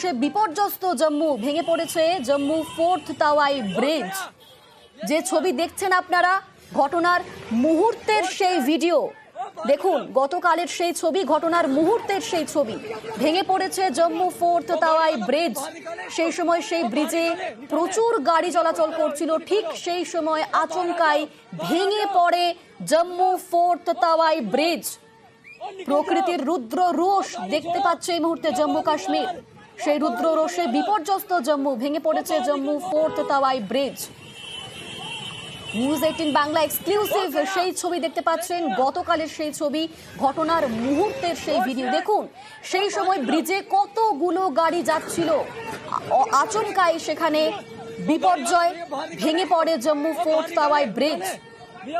সে বিপর্যস্ত জম্মু, ভেঙে পড়েছে জম্মু ফোর্থ তাওয়াই ব্রিজ। যে ছবি দেখছেন আপনারা, ঘটনার মুহূর্তের সেই ভিডিও। দেখুন, গতকালের সেই ছবি, ঘটনার মুহূর্তের সেই ছবি। ভেঙে পড়েছে জম্মু ফোর্থ তাওয়াই ব্রিজ। সেই সময় সেই ব্রিজে প্রচুর গাড়ি চলাচল করছিল। ঠিক সেই সময় আচমকাই ভেঙে পড়ে জম্মু ফোর্থ তাওয়াই ব্রিজ। প্রকৃতির রুদ্র রোষ দেখতে পাচ্ছে এই মুহূর্তে জম্মু কাশ্মীর। সেই রুদ্র রোষে বিপর্যস্ত জম্মু। ভেঙে পড়েছে Jammu fourth Tawi bridge. News eighteen Bangla exclusive. সেই ছবি দেখতে পাচ্ছেন গতকালের সেই ছবি, ঘটনার মুহূর্তের সেই ভিডিও। দেখুন, সেই সময় ব্রিজে কতগুলো গাড়ি যাচ্ছিল। আচমকাই সেখানে বিপর্যয় ভেঙে পড়ে জম্মু ফোর্থ তাওয়াই ব্রিজ।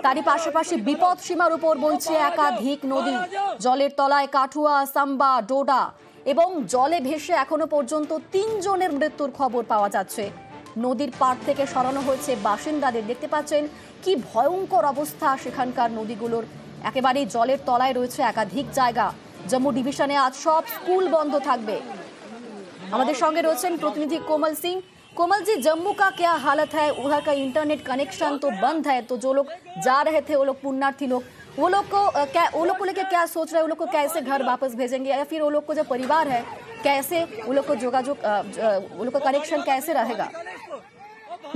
তারই পাশাপাশি বিপদ সীমার উপর বইছে একাধিক নদী। জলের তলায় কাঠুয়া, সাম্বা, ডোডা এবং জলে ভেসে এখনো পর্যন্ত তিনজনের মৃত্যুর খবর পাওয়া যাচ্ছে নদীর পাড় থেকে সরানো হয়েছে বাসিন্দাদের দেখতে পাচ্ছেন কি ভয়ঙ্কর অবস্থা সেখানকার নদীগুলোর একেবারেই জলের তলায় রয়েছে একাধিক জায়গা জম্মু ডিভিশনে আজ সব স্কুল বন্ধ থাকবে हमारे संगे रोशन प्रतिनिधि कोमल सिंह कोमल जी जम्मू का क्या हालत है उधर का इंटरनेट कनेक्शन तो बंद है तो जो लोग जा रहे थे वो लोग पुण्यार्थी लोग वो लोग को क्या, वो लोग को लेकर क्या सोच रहे हैं? वो लोग को कैसे घर वापस भेजेंगे? या फिर वो लोग को जो परिवार है, कैसे वो लोग को जोगाजोग वो लोग का कनेक्शन कैसे रहेगा?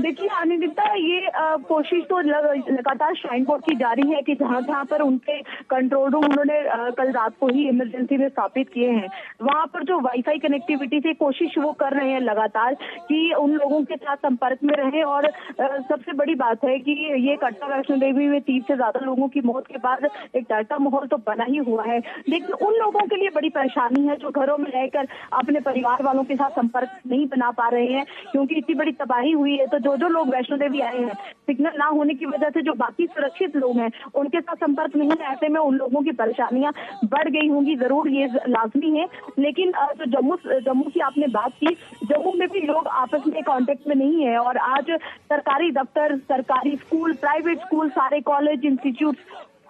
देखिए, अनिंदिता, ये कोशिश तो लग- लगातार श्राइन बोर्ड की जारी है कि जहाँ जहाँ पर उनके कंट्रोल रूम उन्होंने कल रात को ही इमरजेंसी में स्थापित किए हैं, वहाँ पर जो वाईफाई कनेक्टिविटी से कोशिश वो कर रहे हैं लगातार कि उन लोगों के साथ संपर्क में रहे और सबसे बड़ी बात है कि ये कटरा वैष्णो देवी में तीस से ज़्यादा लोगों की मौत के बाद एक डर का माहौल तो बना ही हुआ है। लेकिन उन लोगों के लिए बड़ी परेशानी है जो घरों में रहकर अपने परिवार वालों के साथ संपर्क नहीं बना पा रहे हैं, क्योंकि इतनी बड़ी तबाही हुई है तो जो जो लोग वैष्णो देवी आए हैं सिग्नल ना होने की वजह से जो बाकी सुरक्षित लोग हैं, उनके साथ संपर्क नहीं है, ऐसे में उन लोगों की परेशानियाँ बढ़ गई होंगी, ज़रूर ये लाजमी है। लेकिन जो जम्मू जम्मू की आपने बात की, जम्मू में भी लोग आपस में कॉन्टेक्ट में नहीं है और आज सरकारी दफ्तर, सरकारी स्कूल प्राइवेट स्कूल सारे कॉलेज इंस्टीट्यूट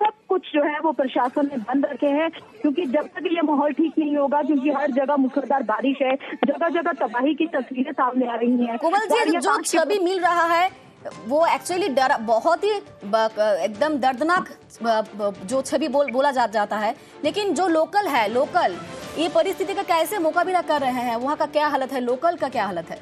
सब कुछ जो है वो प्रशासन ने बंद रखे हैं क्योंकि जब तक ये माहौल ठीक नहीं होगा क्योंकि हर जगह मुसलधार बारिश है जगह जगह तबाही की तस्वीरें सामने आ रही हैं। कोमल जी जो छवि मिल रहा है वो एक्चुअली डर बहुत ही एकदम दर्दनाक जो छवि बोल बोला जा, जाता है। लेकिन जो लोकल है लोकल ये परिस्थिति का कैसे मुकाबला कर रहे हैं वहाँ का क्या हालत है लोकल का क्या हालत है?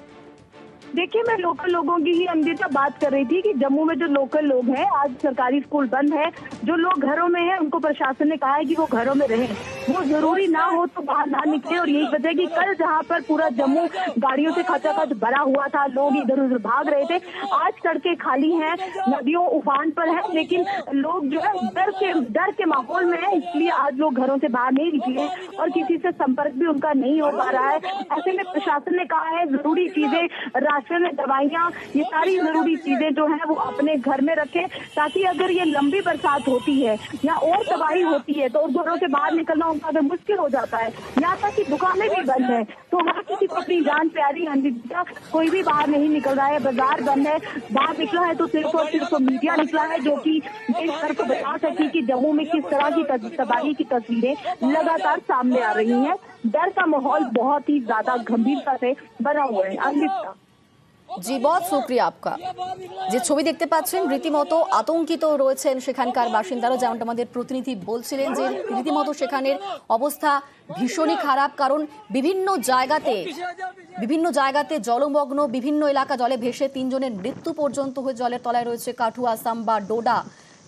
देखिए, मैं लोकल लोगों की ही अंदिता बात कर रही थी कि जम्मू में जो लोकल लोग हैं, आज सरकारी स्कूल बंद है। जो लोग घरों में हैं, उनको प्रशासन ने कहा है कि वो घरों में रहें। वो ज़रूरी ना हो तो बाहर ना निकले और यही वजह की कल जहाँ पर पूरा जम्मू गाड़ियों से खचाखच भरा हुआ था, लोग इधर उधर भाग रहे थे। आज सड़कें खाली हैं, नदियों उफान पर है, लेकिन लोग जो है डर के डर के माहौल में है, इसलिए आज लोग घरों से बाहर नहीं निकले और किसी से संपर्क भी उनका नहीं हो पा रहा है। ऐसे में प्रशासन ने कहा है, ज़रूरी चीज़ें, राशन, दवाइयाँ, ये सारी ज़रूरी चीज़ें जो है वो अपने घर में रखें, ताकि अगर ये लंबी बरसात होती है या और तबाही होती है तो घरों से बाहर निकलना अगर मुश्किल हो जाता है। यहाँ तक कि दुकानें भी बंद है तो हर किसी को अपनी जान प्यारी अंदिता कोई भी बाहर नहीं निकल रहा है। बाज़ार बंद है, बाहर निकला है तो सिर्फ़ और सिर्फ़ मीडिया निकला है, जो कि देश भर को बता सके कि जम्मू में किस तरह की तबाही की तस्वीरें लगातार सामने आ रही है। डर का माहौल बहुत ही ज़्यादा गंभीरता से बना हुआ है। अंदिता জি বহুত শুক্রিয়া আপকা। যে ছবি দেখতে পাচ্ছেন, রীতিমতো আতঙ্কিত রয়েছেন সেখানকার বাসিন্দারা। যেমনটা আমাদের প্রতিনিধি বলছিলেন যে রীতিমতো সেখানের অবস্থা ভীষণই খারাপ, কারণ বিভিন্ন জায়গাতে বিভিন্ন জায়গাতে জলমগ্ন, বিভিন্ন এলাকা জলে ভেসে তিনজনের মৃত্যু পর্যন্ত হয়ে জলের তলায় রয়েছে কাঠুয়া, সাম্বা, ডোডা।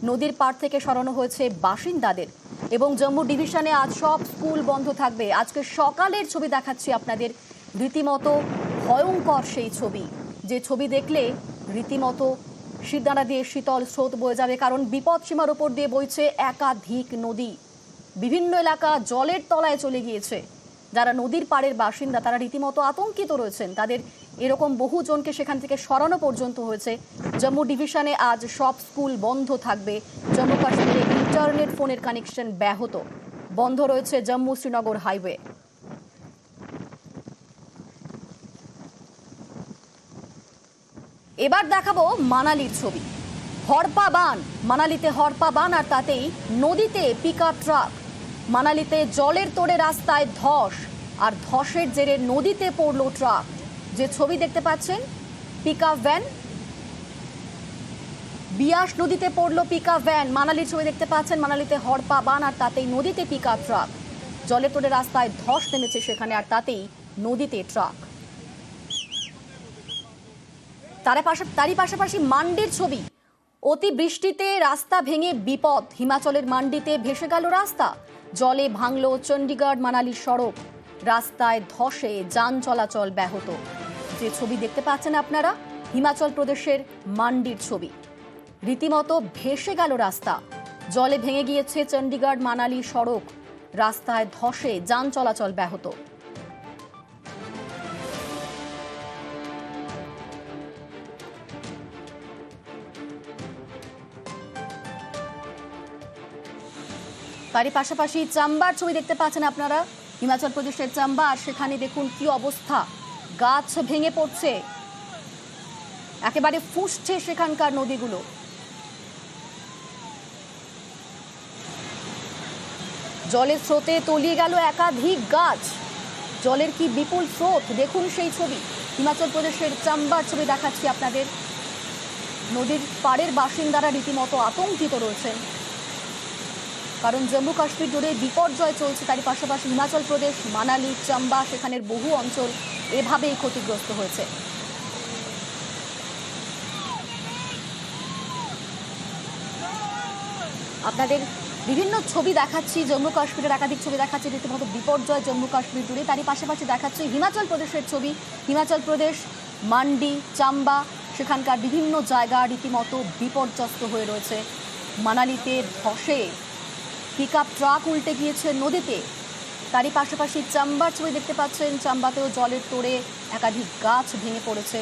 নদীর পাড় থেকে সরানো হয়েছে বাসিন্দাদের। এবং জম্মু ডিভিশনে আজ সব স্কুল বন্ধ থাকবে। আজকে সকালের ছবি দেখাচ্ছি আপনাদের। রীতিমতো ভয়ঙ্কর সেই ছবি। যে ছবি দেখলে রীতিমতো শিরদাঁড়া দিয়ে শীতল স্রোত বয়ে যাবে, কারণ বিপদ সীমার উপর দিয়ে বইছে একাধিক নদী। বিভিন্ন এলাকা জলের তলায় চলে গিয়েছে। যারা নদীর পাড়ের বাসিন্দা, তারা রীতিমতো আতঙ্কিত রয়েছেন। তাদের এরকম বহু জনকে সেখান থেকে সরানো পর্যন্ত হয়েছে। জম্মু ডিভিশনে আজ সব স্কুল বন্ধ থাকবে। জম্মু কাশ্মীরে ইন্টারনেট ফোনের কানেকশন ব্যাহত। বন্ধ রয়েছে জম্মু শ্রীনগর হাইওয়ে। এবার দেখাবো মানালির ছবি। হরপা বান, মানালিতে হরপা বান আর তাতেই নদীতে পিকআপ ট্রাক। মানালিতে জলের তোড়ে রাস্তায় ধস, আর ধসের জেরে নদীতে পড়ল ট্রাক। যে ছবি দেখতে পাচ্ছেন পিক ভ্যান। বিয়াস নদীতে পড়ল পিকা ভ্যান। মানালির ছবি দেখতে পাচ্ছেন, মানালিতে হরপা বান আর তাতেই নদীতে পিকা ট্রাক। জলে তোড়ে রাস্তায় ধস নেমেছে সেখানে, আর তাতেই নদীতে ট্রাক। তার তারই পাশাপাশি মান্ডির ছবি। অতি বৃষ্টিতে রাস্তা ভেঙে বিপদ। হিমাচলের মান্ডিতে ভেসে গেল রাস্তা। জলে ভাঙল চণ্ডীগড় মানালির সড়ক। রাস্তায় ধসে যান চলাচল ব্যাহত। যে ছবি দেখতে পাচ্ছেন আপনারা, হিমাচল প্রদেশের মান্ডির ছবি। রীতিমতো ভেসে গেল রাস্তা। জলে ভেঙে গিয়েছে চণ্ডীগড় মানালি সড়ক। রাস্তায় ধসে যান চলাচল ব্যাহত। তারই পাশাপাশি চাম্বার ছবি দেখতে পাচ্ছেন আপনারা। হিমাচল প্রদেশের চাম্বার সেখানে দেখুন কি অবস্থা। গাছ ভেঙে পড়ছে। একেবারে ফুসছে সেখানকার নদীগুলো। জলের স্রোতে তলিয়ে গেল একাধিক গাছ। জলের কি বিপুল স্রোত? দেখুন সেই ছবি। হিমাচল প্রদেশের চাম্বার ছবি দেখাচ্ছি আপনাদের। নদীর পাড়ের বাসিন্দারা রীতিমতো আতঙ্কিত রয়েছেন। কারণ জম্মু কাশ্মীর জুড়ে বিপর্যয় চলছে, তারই পাশাপাশি হিমাচল প্রদেশ, মানালি, চাম্বা সেখানের বহু অঞ্চল এভাবেই ক্ষতিগ্রস্ত হয়েছে। আপনাদের বিভিন্ন ছবি দেখাচ্ছি, জম্মু কাশ্মীরের একাধিক ছবি দেখাচ্ছি, রীতিমতো বিপর্যয় জম্মু কাশ্মীর জুড়ে, তারই পাশাপাশি দেখাচ্ছি হিমাচল প্রদেশের ছবি। হিমাচল প্রদেশ, মান্ডি, চাম্বা সেখানকার বিভিন্ন জায়গা রীতিমতো বিপর্যস্ত হয়ে রয়েছে। মানালিতে ধসে পিক ট্রাক উল্টে গিয়েছে নদীতে। তারই পাশাপাশি চাম্বার ছবি দেখতে পাচ্ছেন। চাম্বাতেও জলের তোড়ে একাধিক গাছ ভেঙে পড়েছে।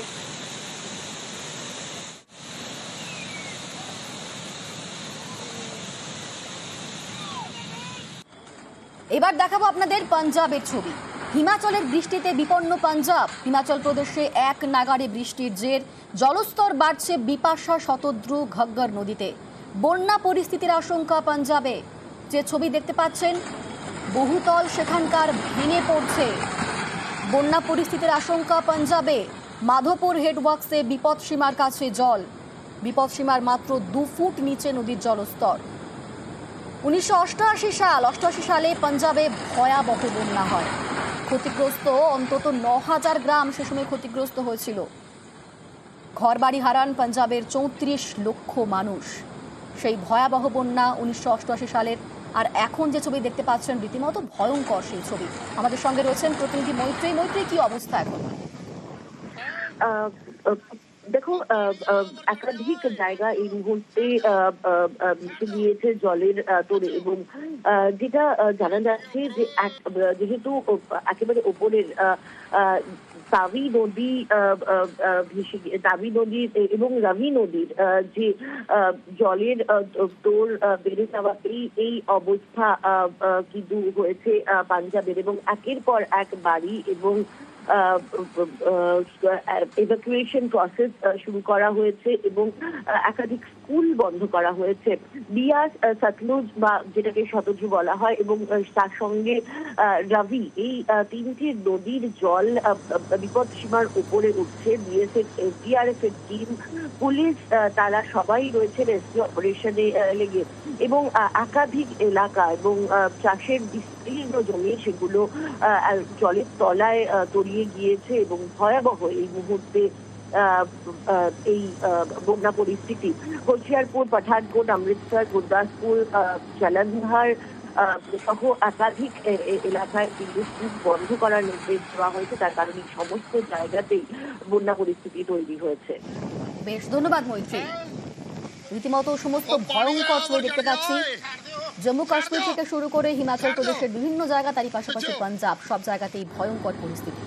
এবার দেখাবো আপনাদের পাঞ্জাবের ছবি। হিমাচলের বৃষ্টিতে বিপন্ন পাঞ্জাব। হিমাচল প্রদেশে এক নাগারে বৃষ্টির জের। জলস্তর বাড়ছে বিপাশা শতদ্রু ঘগ্গর নদীতে। বন্যা পরিস্থিতির আশঙ্কা পাঞ্জাবে। যে ছবি দেখতে পাচ্ছেন, বহুতল সেখানকার ভেঙে পড়ছে। বন্যা পরিস্থিতির আশঙ্কা পাঞ্জাবে। মাধোপুর হেডওয়ার্কসে বিপদসীমার কাছে জল। বিপদসীমার মাত্র দু ফুট নিচে নদীর জলস্তর। উনিশশো অষ্টআশি সাল, অষ্টআশি সালে পাঞ্জাবে ভয়াবহ বন্যা হয়। ক্ষতিগ্রস্ত অন্তত ন হাজার গ্রাম সে সময় ক্ষতিগ্রস্ত হয়েছিল। ঘরবাড়ি হারান পাঞ্জাবের চৌত্রিশ লক্ষ মানুষ। সেই ভয়াবহ বন্যা উনিশশো অষ্টআশি সালের আর এখন যে ছবি দেখতে পাচ্ছেন রীতিমতো ভয়ঙ্কর সেই ছবি। আমাদের সঙ্গে রয়েছেন প্রতিনিধি মৈত্রী। মৈত্রী কি অবস্থা এখন? দেখো একাধিক জায়গা এই মুহূর্তে আহ, গিয়েছে জলের তোড়ে এবং যেটা জানা যাচ্ছে যে যেহেতু একেবারে ওপরের তাবি নদী ভেসে গিয়ে তাবি এবং রাবি নদীর আহ, যে আহ, জলের তোর আহ, বেড়ে যাওয়াতেই এই অবস্থা কিন্তু হয়েছে পাঞ্জাবের এবং একের পর এক বাড়ি এবং এভাকুয়েশন প্রসেস শুরু করা হয়েছে এবং একাধিক স্কুল বন্ধ করা হয়েছে। আহ, সতলুজ বা যেটাকে শতদ্রু বলা হয় এবং তার সঙ্গে রাভি এই তিনটি নদীর জল বিপদ সীমার উপরে উঠছে। বিএসএফ এসডিআরএফ এর টিম পুলিশ তারা সবাই রয়েছে রেস্কিউ অপারেশনে লেগে। এবং একাধিক এলাকা এবং চাষের বিস্তীর্ণ জমি সেগুলো জলের তলায় আহ, তলিয়ে গিয়েছে এবং ভয়াবহ এই মুহূর্তে এই বন্যা পরিস্থিতি। হোশিয়ারপুর পাঠানকোট অমৃতসর গুরদাসপুর জলন্ধর সহ একাধিক এলাকায় কিন্তু স্কুল বন্ধ করার নির্দেশ দেওয়া হয়েছে। তার কারণে সমস্ত জায়গাতেই বন্যা পরিস্থিতি তৈরি হয়েছে। বেশ ধন্যবাদ মৈত্রী। রীতিমতো সমস্ত ভয়ঙ্কর ছবি দেখতে পাচ্ছি। জম্মু কাশ্মীর থেকে শুরু করে হিমাচল প্রদেশের বিভিন্ন জায়গা তারই পাশাপাশি পাঞ্জাব সব জায়গাতেই ভয়ঙ্কর পরিস্থিতি।